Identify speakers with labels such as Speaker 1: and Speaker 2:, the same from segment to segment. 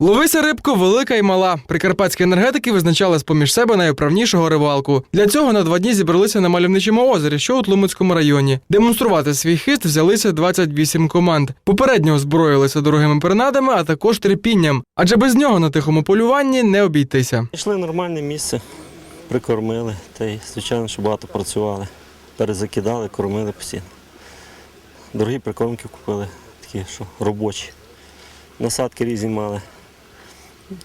Speaker 1: Ловися рибку велика і мала. Прикарпатські енергетики визначали з-поміж себе найвправнішого рибалку. Для цього на два дні зібралися на мальовничому озері, що у Тлумацькому районі. Демонструвати свій хист взялися 28 команд. Попередньо озброїлися дорогими перенадами, а також терпінням. Адже без нього на тихому полюванні не обійтися.
Speaker 2: Йшли нормальне місце, прикормили, та й, звичайно, що багато працювали. Перезакидали, кормили постійно. Дорогі прикормки купили, такі, що робочі. Насадки різні мали.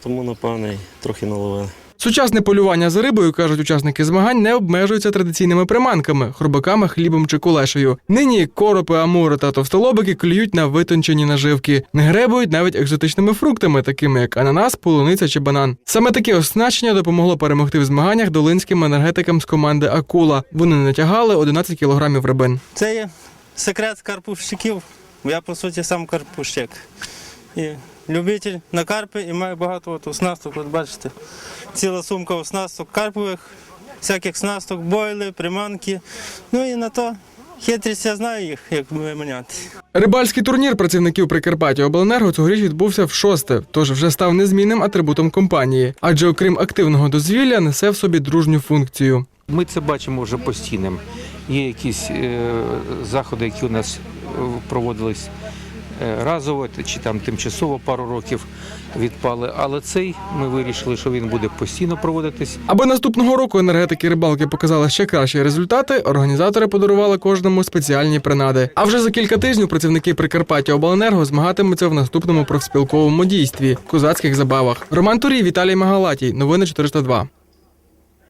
Speaker 2: Тому, напевно, і трохи наловили.
Speaker 1: Сучасне полювання за рибою, кажуть учасники змагань, не обмежується традиційними приманками, хробаками, хлібом чи кулешею. Нині коропи, амури та товстолобики клюють на витончені наживки, не гребують навіть екзотичними фруктами, такими як ананас, полуниця чи банан. Саме таке оснащення допомогло перемогти в змаганнях долинським енергетикам з команди Акула. Вони натягали 11 кілограмів рибин.
Speaker 3: Це є секрет карпущиків. Я по суті сам карпущик. І любитель на карпи і маю багато от оснасток. От бачите, ціла сумка оснасток карпових, всяких снасток, бойли, приманки. Ну і на то хитрість я знаю їх, як виманяти.
Speaker 1: Рибальський турнір працівників Прикарпаття Обленерго цьогоріч відбувся в шосте, тож вже став незмінним атрибутом компанії, адже окрім активного дозвілля несе в собі дружню функцію.
Speaker 4: Ми це бачимо вже постійним. Є якісь е, заходи, які у нас е, проводились разово чи там тимчасово пару років відпали. Але цей ми вирішили, що він буде постійно проводитись.
Speaker 1: Аби наступного року енергетики рибалки показали ще кращі результати, організатори подарували кожному спеціальні принади. А вже за кілька тижнів працівники Прикарпаття Обленерго змагатимуться в наступному профспілковому дійстві козацьких забавах. Роман Турій, Віталій Магалатій. Новини 402.